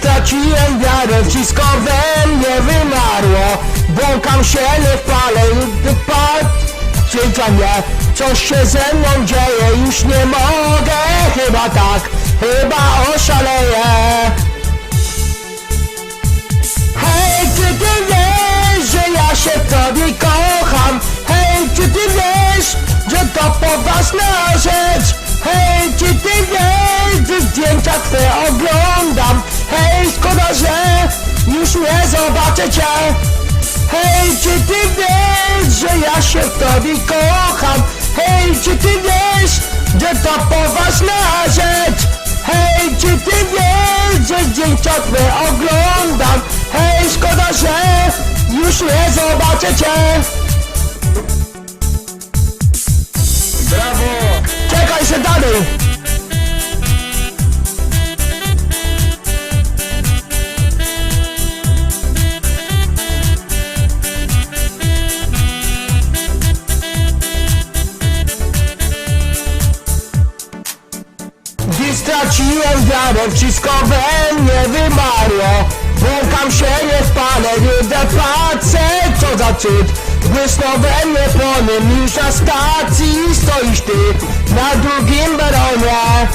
straciłem wiarę, wszystko we mnie wymarło Błąkam się, nie wpalę, mnie, coś się ze mną dzieje Już nie mogę, chyba tak, chyba oszaleję Hej, czy ty wiesz, że ja się w tobie kocham? Hej, czy ty wiesz, że to poważna rzecz? Hej, czy ty wiesz, twe oglądam? Hej, szkoda, że już nie zobaczę cię Hej, czy ty wiesz, że ja się w tobie kocham? Hej, czy ty wiesz, że to poważna rzecz? Hej, czy ty wiesz, że zdjęcia twe oglądam? Hej, szkoda, że już nie zobaczę cię Brawo! Czekaj się dalej straciłem wiarę, wszystko we mnie wymarło. Błąkam się, nie wpalę, nie patrzę, co za cud Błysnął we mnie płonym, już na stacji stoisz ty Na drugim baronie